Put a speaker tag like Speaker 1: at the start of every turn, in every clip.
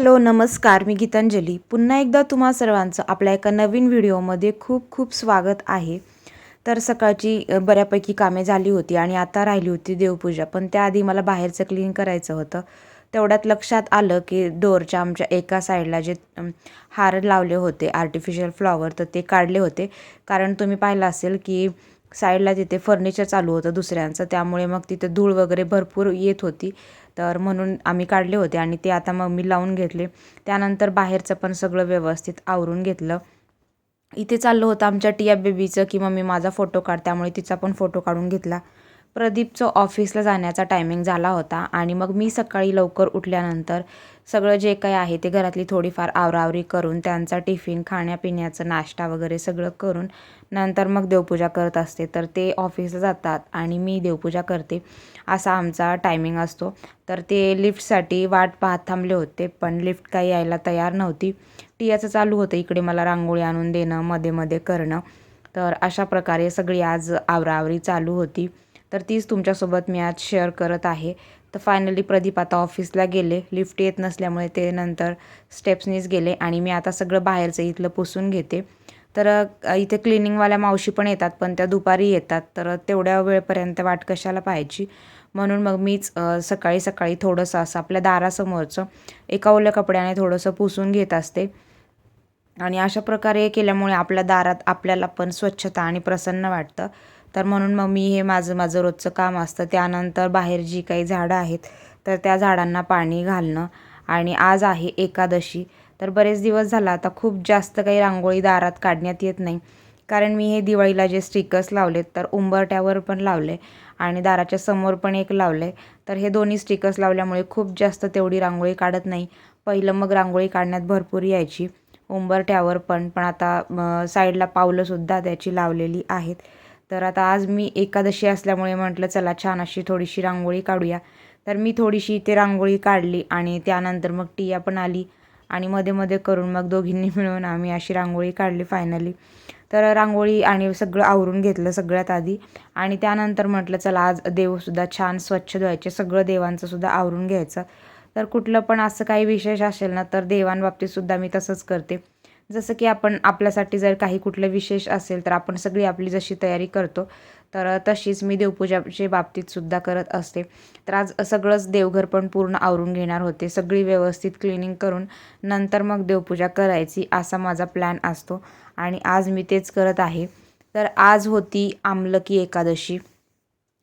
Speaker 1: Hello नमस्कार मी गीतांजली. पुन्हा एकदा तुम्हा सर्वांचं आपल्या एका नवीन व्हिडिओमध्ये खूप खूप स्वागत आहे. तर सकाळची बऱ्यापैकी कामे झाली होती आणि आता राहिली होती देवपूजा. पण त्याआधी मला बाहेरचं क्लीन करायचं होतं. तेवढ्यात लक्षात आलं की डोअरच्या आमच्या एका साईडला जे हार लावले होते आर्टिफिशियल फ्लॉवर तर ते काढले होते. कारण तुम्ही पाहिलं असेल की साईडला तिथे फर्निचर चालू होतं दुसऱ्यांचं. त्यामुळे मग तिथे धूळ वगैरे भरपूर येत होती. तर म्हणून आम्ही काढले होते आणि ते आता मग मी लावून घेतले. त्यानंतर बाहेरचं पण सगळं व्यवस्थित आवरून घेतलं. इथे चाललं होतं आमच्या टिया बेबीचं की मम्मी माझा फोटो काढ त्यामुळे तिचा पण फोटो काढून घेतला. प्रदीपचं ऑफिसला जाण्याचा टायमिंग झाला होता आणि मग मी सकाळी लवकर उठल्यानंतर सगळं जे काही आहे ते घरातली थोडीफार आवरावरी करून त्यांचा टिफिन खाण्यापिण्याचं नाश्ता वगैरे सगळं करून नंतर मग देवपूजा करत असते. तर ते ऑफिसला जातात आणि मी देवपूजा करते असा आमचा टायमिंग असतो. तर ते लिफ्टसाठी वाट पाहत थांबले होते पण लिफ्ट काही यायला तयार नव्हती. टियाचं चालू होतं इकडे मला रांगोळी आणून देणं मध्ये मध्ये करणं. तर अशा प्रकारे सगळी आज आवरावरी चालू होती. तर तीच तुमच्यासोबत मी आज शेअर करत आहे. तर फायनली प्रदीप आता ऑफिसला गेले. लिफ्ट येत नसल्यामुळे ते नंतर स्टेप्सनीच गेले आणि मी आता सगळं बाहेरचं इथलं पुसून घेते. तर इथे क्लिनिंगवाल्या मावशी पण येतात पण त्या दुपारी येतात. तर तेवढ्या वेळपर्यंत वाट कशाला पाहायची? म्हणून मग मीच सकाळी सकाळी थोडंसं असं आपल्या दारासमोरचं एका ओल्या कपड्याने थोडंसं पुसून घेत असते. आणि अशा प्रकारे केल्यामुळे आपल्या दारात आपल्याला पण स्वच्छता आणि प्रसन्न वाटतं. तर म्हणून मग मी हे माझं माझं रोजचं काम असतं. त्यानंतर बाहेर जी काही झाडं आहेत तर त्या झाडांना पाणी घालणं. आणि आज आहे एकादशी. तर बरेच दिवस झाला आता खूप जास्त काही रांगोळी दारात काढण्यात येत नाही. कारण मी हे दिवाळीला जे स्टिकर्स लावलेत तर उंबरट्यावर पण लावले आणि दाराच्या समोर पण एक लावले. तर हे दोन्ही स्टिकर्स लावल्यामुळे खूप जास्त तेवढी रांगोळी काढत नाही. पहिलं मग रांगोळी काढण्यात भरपूर यायची. उंबरठ्यावर पण पण आता साईडला पावलंसुद्धा त्याची लावलेली आहेत. तर आता आज मी एकादशी असल्यामुळे म्हटलं चला छान अशी थोडीशी रांगोळी काढूया. तर मी थोडीशी इथे रांगोळी काढली आणि त्यानंतर मग टिया पण आली आणि मध्ये मध्ये करून मग दोघींनी मिळून आम्ही अशी रांगोळी काढली फायनली तर रांगोळी आणि सगळं आवरून घेतलं सगळ्यात आधी आणि त्यानंतर म्हटलं चला आज देवसुद्धा छान स्वच्छ धुवायचे सगळं देवांचं सुद्धा आवरून घ्यायचं. तर कुठलं पण असं काही विशेष असेल ना तर देवांबाबतीतसुद्धा मी तसंच करते. जसं की आपण आपल्यासाठी जर काही कुठलं विशेष असेल तर आपण सगळी आपली जशी तयारी करतो तर तशीच मी देवपूजाच्या बाबतीतसुद्धा करत असते. तर आज सगळंच देवघर पण पूर्ण आवरून घेणार होते. सगळी व्यवस्थित क्लिनिंग करून नंतर मग देवपूजा करायची असा माझा प्लॅन असतो. आणि आज मी तेच करत आहे. तर आज होती आमलकी एकादशी.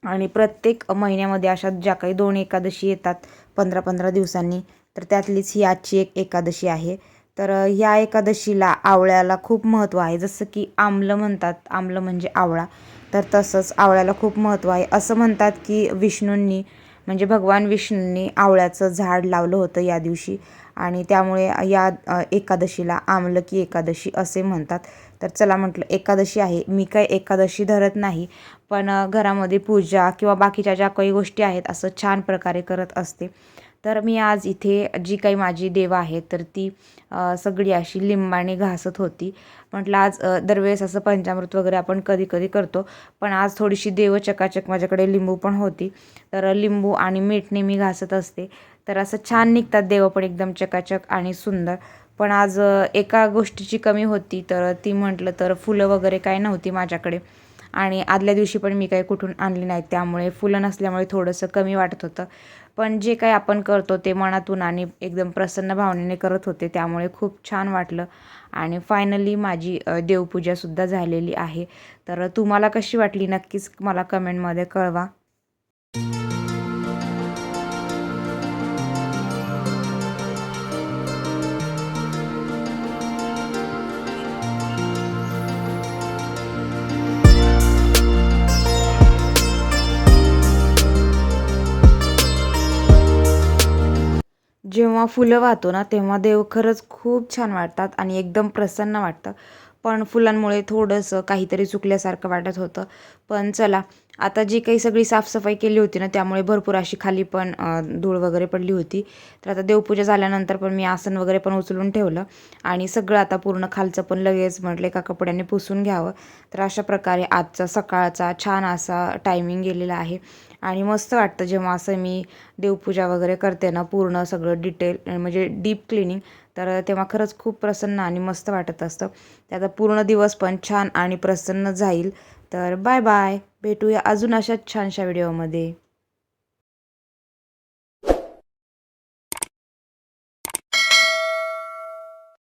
Speaker 1: आणि प्रत्येक महिन्यामध्ये अशा ज्या काही दोन एकादशी येतात पंधरा पंधरा दिवसांनी. तर त्यातलीच ही आजची एक एकादशी आहे. तर या ह्या एकादशीला आवळ्याला खूप महत्त्व आहे. जसं की आमलं म्हणतात. आमलं म्हणजे आवळा. तर तसंच आवळ्याला खूप महत्त्व आहे. असं म्हणतात की विष्णूंनी म्हणजे भगवान विष्णूंनी आवळ्याचं झाड लावलं होतं या दिवशी. आणि त्यामुळे या एकादशीला आमलकी एकादशी असे म्हणतात. तर चला म्हटलं एकादशी आहे. मी काय एकादशी धरत नाही पण घरामध्ये पूजा किंवा बाकीच्या ज्या काही गोष्टी आहेत असं छान प्रकारे करत असते. तर मी आज इथे जी काही माझी देवं आहेत तर ती सगळी अशी लिंबाने घासत होती. म्हटलं आज दरवेळेस असं पंचामृत वगैरे आपण कधी कधी करतो पण आज थोडीशी देव चकाचक माझ्याकडे लिंबू पण होती. तर लिंबू आणि मीठने मी घासत असते. तर असं छान निघतात देव पण एकदम चकाचक आणि सुंदर. पण आज एका गोष्टीची कमी होती तर ती म्हटलं तर फुलं वगैरे काय नव्हती माझ्याकडे. आणि आदल्या दिवशी पण मी काही कुठून आणली नाहीत त्यामुळे फुलं नसल्यामुळे थोडंसं कमी वाटत होतं. पण जे काही आपण करतो ते मनातून आणि एकदम प्रसन्न भावनेने करत होते त्यामुळे खूप छान वाटलं. आणि फायनली माझी देवपूजासुद्धा झालेली आहे. तर तुम्हाला कशी वाटली नक्कीच मला कमेंटमध्ये कळवा. जेव्हा फुलं वाहतो ना तेव्हा देव खरंच खूप छान वाटतात आणि एकदम प्रसन्न वाटतं. पण फुलांमुळे थोडंसं काहीतरी चुकल्यासारखं वाटत होतं. पण चला आता जी काही सगळी साफसफाई केली होती ना त्यामुळे भरपूर अशी खाली पण धूळ वगैरे पडली होती. तर आता देवपूजा झाल्यानंतर पण मी आसन वगैरे पण उचलून ठेवलं. आणि सगळं आता पूर्ण खालचं पण लगेच म्हटलं एका कपड्याने पुसून घ्यावं. तर अशा प्रकारे आजचा सकाळचा छान असा टायमिंग गेलेला आहे. आणि मस्त वाटतं जेव्हा असं मी देवपूजा वगैरे करते ना पूर्ण सगळं डिटेल म्हणजे डीप क्लिनिंग तर तेव्हा खरंच खूप प्रसन्न आणि मस्त वाटत असतं. त्याचा पूर्ण दिवस पण छान आणि प्रसन्न जाईल. तर बाय बाय. भेटूया अजून अशाच छानशा व्हिडिओमध्ये.